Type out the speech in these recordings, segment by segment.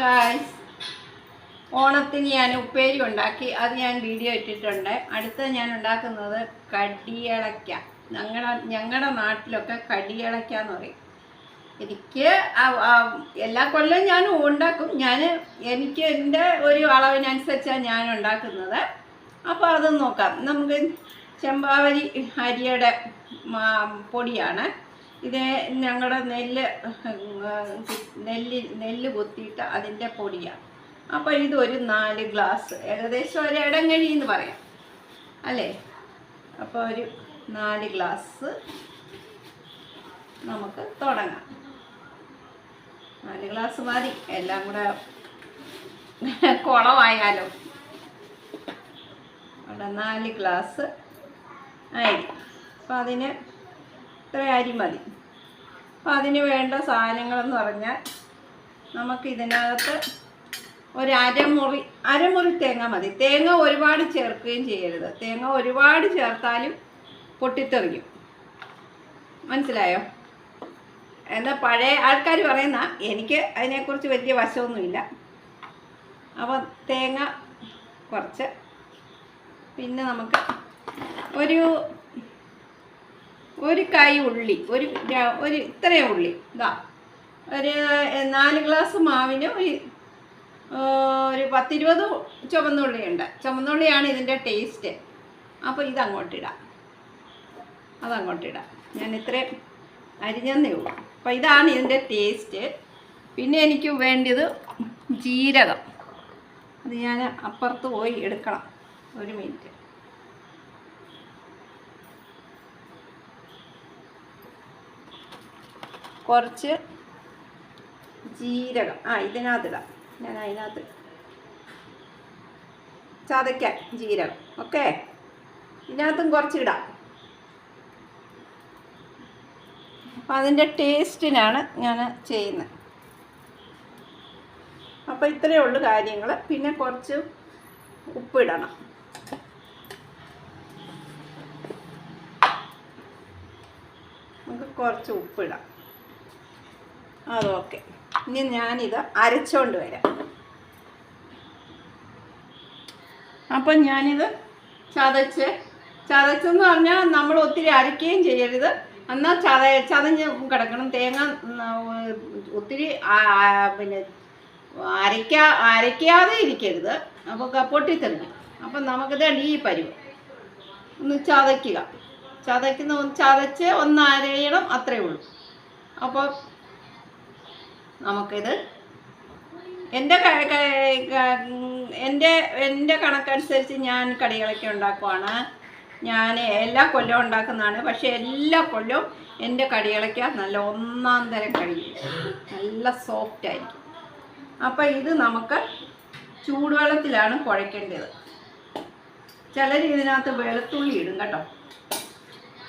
Guys ഓണത്തിന് ഞാൻ ഉപ്പേരി ഉണ്ടാക്കി. അത് ഞാൻ വീഡിയോ ഇട്ടിട്ടുണ്ട്. അടുത്ത ഞാൻ ഉണ്ടാക്കുന്നത് കടിയിളയ്ക്ക ഞങ്ങളുടെ ഞങ്ങളുടെ നാട്ടിലൊക്കെ കടിയിളയ്ക്ക എന്ന് പറയും. എനിക്ക് എല്ലാ കൊല്ലവും ഞാൻ ഉണ്ടാക്കും. ഞാൻ എനിക്ക് എന്റെ ഒരു അളവിനനുസരിച്ചാണ് ഞാൻ ഉണ്ടാക്കുന്നത്. അപ്പോൾ അത് നോക്കാം. നമുക്ക് ചെമ്പാവരി അരിയുടെ പൊടിയാണ്. ഇത് ഞങ്ങളുടെ നെല്ല് നെല്ല് നെല്ല് കൊത്തിയിട്ട് അതിന്റെ പൊടിയാണ് അപ്പോൾ ഇതൊരു നാല് ഗ്ലാസ് ഏകദേശം ഒരു ഇടങ്ങഴി എന്ന് പറയാം. അല്ലേ? അപ്പോൾ ഒരു നാല് ഗ്ലാസ് നമുക്ക് തുടങ്ങാം. നാല് ഗ്ലാസ് മതി. എല്ലാം കൂടെ കുളമായാലോ അവിടെ നാല് ഗ്ലാസ് ആയി അപ്പം അതിന് ഇത്ര അരി മതി. അപ്പം അതിന് വേണ്ട സാധനങ്ങളെന്ന് പറഞ്ഞാൽ നമുക്ക് ഇതിനകത്ത് ഒരു അരമുറി അരമുറി തേങ്ങ മതി. തേങ്ങ ഒരുപാട് ചേർക്കുകയും ചെയ്യരുത്. തേങ്ങ ഒരുപാട് ചേർത്താലും പൊട്ടിത്തെറിക്കും മനസ്സിലായോ? എന്താ പഴയ ആൾക്കാർ പറയുന്ന എനിക്ക് അതിനെക്കുറിച്ച് വലിയ വശമൊന്നുമില്ല. അപ്പോൾ തേങ്ങ കുറച്ച്. പിന്നെ നമുക്ക് ഒരു ഒരു കൈ ഉള്ളി ഒരു ഒരു ഇത്രയും ഉള്ളി. ഇതാ ഒരു നാല് ഗ്ലാസ് മാവിന് ഒരു ഒരു പത്തിരുപത് ചുവന്നുള്ളിയുണ്ട്. ചുവന്നുള്ളിയാണ് ഇതിന്റെ ടേസ്റ്റ് അപ്പോൾ ഇതങ്ങോട്ടിടാം. അതങ്ങോട്ടിടാം. ഞാൻ ഇത്രയും അരിഞ്ഞെന്നേ ഉള്ളൂ. അപ്പോൾ ഇതാണ് ഇതിന്റെ ടേസ്റ്റ് പിന്നെ എനിക്ക് വേണ്ടത് ജീരകം. അത് ഞാൻ അപ്പുറത്ത് പോയി എടുക്കണം. ഒരു മിനിറ്റ് കുറച്ച് ജീരകം. ആ ഇതിനകത്തിടാം. ഞാൻ അതിനകത്ത് ചതയ്ക്കാൻ ജീരകം. ഓക്കെ? ഇതിനകത്തും കുറച്ചിടാം. അപ്പം അതിന്റെ ടേസ്റ്റിനാണ് ഞാൻ ചെയ്യുന്നത്. അപ്പോൾ ഇത്രയേ ഉള്ളൂ കാര്യങ്ങൾ പിന്നെ കുറച്ച് ഉപ്പിടണം. നമുക്ക് കുറച്ച് ഉപ്പിടാം. അതൊക്കെ. ഇനി ഞാനിത് അരച്ചോണ്ട് വരാം. അപ്പം ഞാനിത് ചതച്ച് ചതച്ചെന്ന് പറഞ്ഞാൽ നമ്മൾ ഒത്തിരി അരയ്ക്കുകയും ചെയ്യരുത്. എന്നാൽ ചത ചതഞ്ഞ് കിടക്കണം. തേങ്ങ ഒത്തിരി പിന്നെ അരയ്ക്കാ അരയ്ക്കാതെ ഇരിക്കരുത്. അപ്പോൾ പൊട്ടിത്തെറിഞ്ഞു. അപ്പം നമുക്കിതാണ് ഈ പരുവ്. ഒന്ന് ചതയ്ക്കുക. ചതയ്ക്കുന്ന ചതച്ച് ഒന്ന് അരയണം അത്രയേ ഉള്ളൂ. അപ്പോൾ നമുക്കിത് എന്റെ എന്റെ എന്റെ കണക്കനുസരിച്ച് ഞാൻ കടികളൊക്കെ ഉണ്ടാക്കുവാണ്. ഞാൻ എല്ലാ കൊല്ലവും ഉണ്ടാക്കുന്നതാണ്. പക്ഷേ എല്ലാ കൊല്ലവും എന്റെ കടികളൊക്കെ നല്ല ഒന്നാം തരം കടി. നല്ല സോഫ്റ്റ് ആയിരിക്കും. അപ്പോൾ ഇത് നമുക്ക് ചൂടുവെള്ളത്തിലാണ് കുഴക്കേണ്ടത്. ചിലർ ഇതിനകത്ത് വെളുത്തുള്ളി ഇടും കേട്ടോ.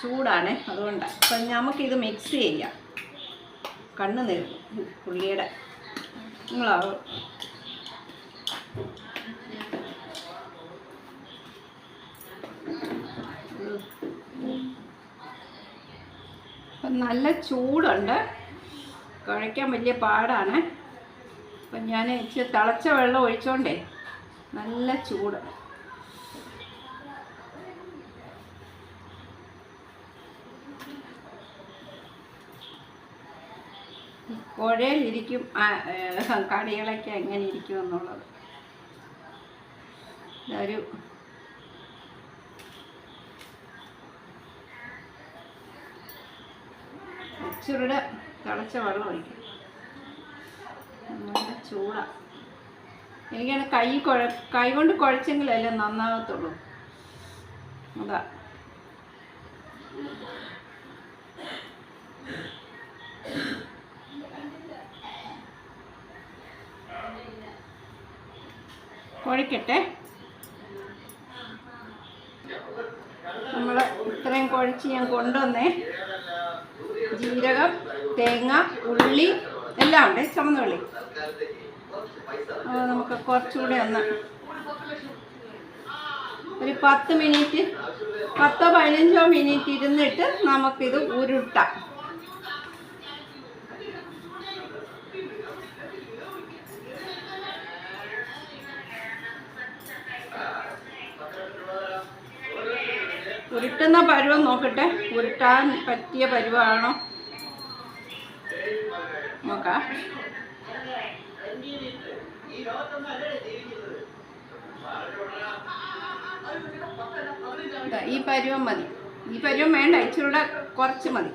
ചൂടാണ് അതുകൊണ്ടാണ് അപ്പം നമുക്കിത് മിക്സ് ചെയ്യാം. കണ്ണ് നേരി പുള്ളിയുടെ നിങ്ങളാ നല്ല ചൂടുണ്ട്. കുഴയ്ക്കാൻ വലിയ പാടാണ്. അപ്പം ഞാൻ ഇച്ചിരി തിളച്ച വെള്ളം ഒഴിച്ചോണ്ടേ. നല്ല ചൂട്. പുഴയിലിരിക്കും കടികളൊക്കെ എങ്ങനെ ഇരിക്കും എന്നുള്ളത്. ഒരു ചുരുടെ തിളച്ച വെള്ളം ഒഴിക്കും. നല്ല ചൂടാ. എനിക്കാണ് കൈ കുഴ കൈ കൊണ്ട് കുഴച്ചെങ്കിലല്ലേ നന്നാകത്തുള്ളൂ അതാ. കുഴക്കട്ടെ. നമ്മൾ ഇത്രയും കുഴച്ച് ഞാൻ കൊണ്ടുവന്നേ. ജീരകം തേങ്ങ ഉള്ളി എല്ലാം ഉണ്ട്. ചുമന്നുള്ളി നമുക്ക് കുറച്ചുകൂടെ ഒന്ന് ഒരു പത്ത് മിനിറ്റ് പത്തോ പതിനഞ്ചോ മിനിറ്റ് ഇരുന്നിട്ട് നമുക്കിത് ഉരുട്ടാം. ഉരുട്ടുന്ന പരുവം നോക്കട്ടെ. ഉരുട്ടാൻ പറ്റിയ പരുവാണോ? നോക്കാം. ഈ പരുവം മതി. ഈ പരുവം വേണ്ട ഇച്ചിരൂടെ കുറച്ച് മതി.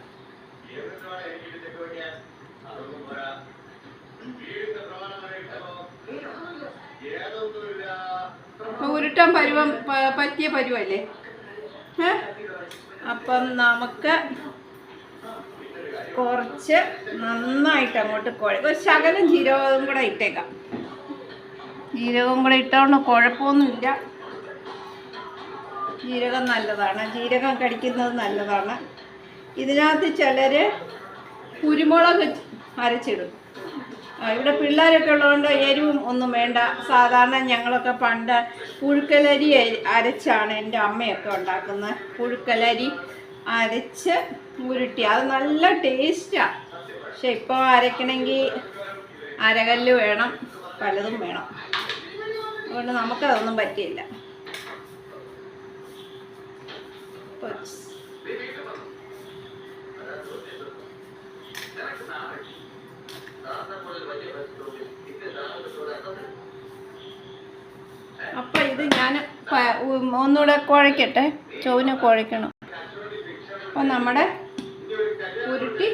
ഉരുട്ടാൻ പരുവം പറ്റിയ പരുവല്ലേ? ഏ? അപ്പം നമുക്ക് കുറച്ച് നന്നായിട്ട് അങ്ങോട്ട് കുഴ ഒരു ശകലം ജീരകവും കൂടെ ഇട്ടേക്കാം. ജീരകവും കൂടെ ഇട്ടോണ്ട് കുഴപ്പമൊന്നുമില്ല. ജീരകം നല്ലതാണ്. ജീരകം കടിക്കുന്നത് നല്ലതാണ്. ഇതിനകത്ത് ചിലർ കുരുമുളക് അരച്ചിടും. ഇവിടെ പിള്ളേരൊക്കെ ഉള്ളതുകൊണ്ട് എരിവും ഒന്നും വേണ്ട. സാധാരണ ഞങ്ങളൊക്കെ പണ്ട് പുഴുക്കലരി അരച്ചാണ് എന്റെ അമ്മയൊക്കെ ഉണ്ടാക്കുന്നത്. പുഴുക്കലരി അരച്ച് ഉരുട്ടി. അത് നല്ല ടേസ്റ്റാണ് പക്ഷെ ഇപ്പോൾ അരയ്ക്കണമെങ്കിൽ അരകല്ല് വേണം പലതും വേണം. അതുകൊണ്ട് നമുക്കതൊന്നും പറ്റിയില്ല പൊച്ച്. അപ്പൊ ഇത് ഞാൻ ഒന്നുകൂടെ കുഴക്കട്ടെ. ചോവിനെ കുഴക്കണം. അപ്പൊ നമ്മുടെ ഉരുട്ടി.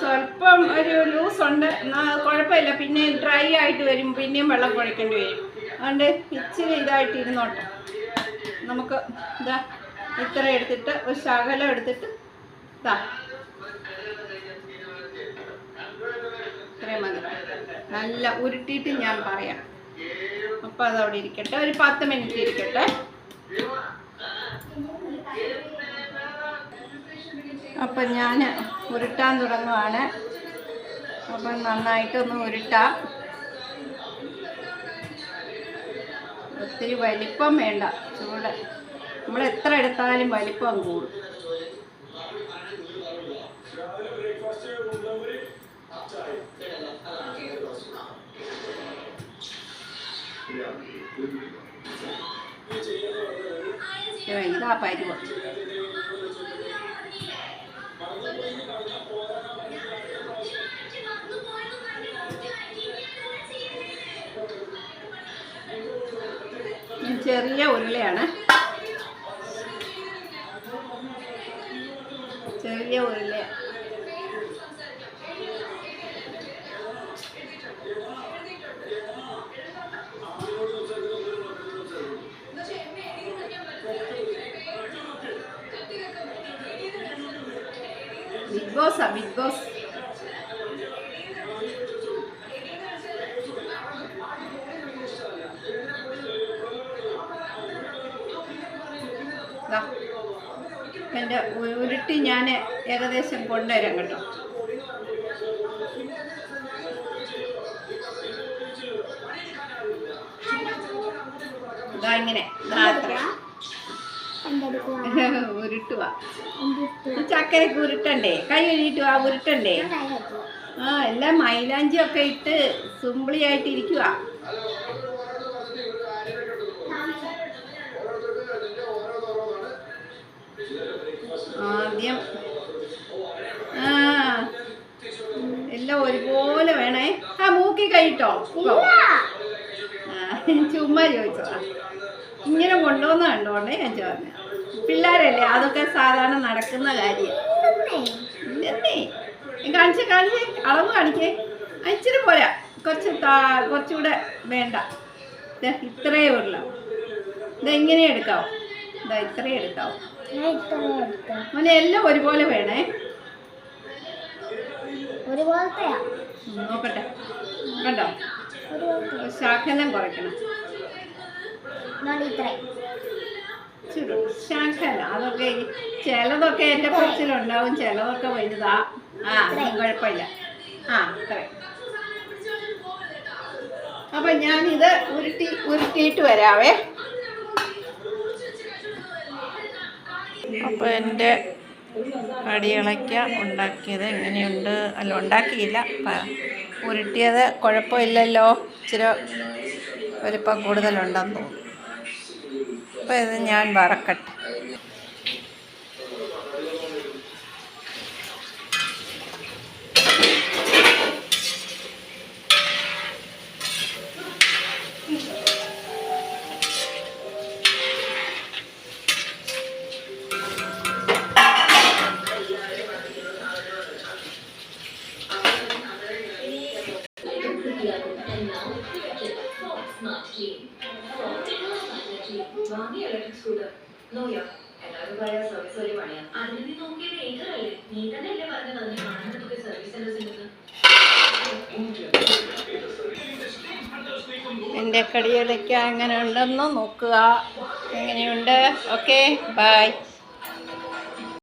സ്വല്പം ഒരു ലൂസ് ഉണ്ട് എന്നാൽ കുഴപ്പമില്ല. പിന്നെ ഡ്രൈ ആയിട്ട് വരും. പിന്നെയും വെള്ളം കുഴക്കേണ്ടി വരും. അതുകൊണ്ട് ഇച്ചിരി ഇതായിട്ട് ഇരുന്നോട്ടെ. നമുക്ക് ഇതാ ഇത്ര എടുത്തിട്ട് ഒരു ശകലം എടുത്തിട്ട് ഇതാ. ഇത്രയും മതി. നല്ല ഉരുട്ടിയിട്ട് ഞാൻ പറയാം. അപ്പോൾ അവിടെ ഇരിക്കട്ടെ. ഒരു പത്ത് മിനിറ്റ് ഇരിക്കട്ടെ. അപ്പം ഞാൻ ഉരുട്ടാൻ തുടങ്ങുവാണ്. അപ്പം നന്നായിട്ടൊന്ന് ഉരുട്ടാം. ഒത്തിരി വലിപ്പം വേണ്ട. ചൂട്. നമ്മൾ എത്ര എടുത്താലും വലിപ്പം കൂടും. ഇതാ പരുവം ചെറിയ ഉരുളയാണ്. ചെറിയ ഉരുള ബിഗ് ബോസാ ബിഗ് ബോസ് ഉ- ഉരുട്ടി ഞാൻ ഏകദേശം കൊണ്ടുവരാം കേട്ടോ. ഇതാ ഇങ്ങനെ ഇതാ ചക്കരക്ക് ഉരുട്ടണ്ടേ? കൈ കഴുകിയിട്ട് ആ ഉരുട്ടണ്ടേ? ആ എല്ലാം മൈലാഞ്ചി ഒക്കെ ഇട്ട് സുമ്പിളിയായിട്ട് ഇരിക്കുക ആദ്യം ആ എല്ലാം ഒരുപോലെ വേണേ. ആ മൂക്കി കഴിട്ടോ ചുമ്മാ ചോദിച്ചോ ഇങ്ങനെ കൊണ്ടുവന്ന കണ്ടോണ്ടേ ഞാൻ ചോദിച്ചു. പിള്ളേരല്ലേ? അതൊക്കെ സാധാരണ നടക്കുന്ന കാര്യം. കാണിച്ചേ കാണിച്ചേ. അളവ് കാണിക്കേ. ഇച്ചിരി പോരാ. കുറച്ച് താ കുറച്ചുകൂടെ വേണ്ട. ദേ, ഇത്രയേ ഉള്ളൂ. ഇതാ ഇങ്ങനെ എടുക്കാവോ? ഇതാ ഇത്രയും എടുക്കാവോ? മോനെ എല്ലാം ഒരുപോലെ വേണേ. നോക്കട്ടെ. കണ്ടോ? ശാഖലം കുറയ്ക്കണം. ഇത്രയും. ചുരു ശാഖല അതൊക്കെ ചിലതൊക്കെ എന്റെ കുറച്ചിലുണ്ടാവും ചിലതൊക്കെ വലുതാ. ആ കുഴപ്പമില്ല. ആ അത്രയും അപ്പൊ ഞാനിത് ഉരുട്ടി ഉരുട്ടിയിട്ട് വരാവേ. അപ്പോൾ എന്റെ കടിയിളയ്ക്ക ഉണ്ടാക്കിയത് എങ്ങനെയുണ്ട്? അല്ല ഉണ്ടാക്കിയില്ല. ഉരുട്ടിയത് കുഴപ്പമില്ലല്ലോ. ഇച്ചിരി വലിപ്പം കൂടുതലുണ്ടെന്ന് തോന്നുന്നു. അപ്പോൾ ഇത് ഞാൻ വറക്കട്ടെ. ഇലക്ട്രിക് സ്കൂട്ടർ നോക്കിയോ? എല്ലാവരും പറയാ സർവീസ് വലിയ പണിയാ. അതിന് നീ നോക്കിയത് ഏക്കറല്ലേ നീ തന്നെയല്ലേ പറഞ്ഞത് അതിന് കാണാനൊക്കെ സർവീസ് സെന്റേഴ്സ് ഉണ്ടെന്ന് എന്റെ കടിയിലയ്ക്ക എങ്ങനെ ഉണ്ടെന്ന് നോക്കുക. എങ്ങനെയുണ്ട്? Okay bye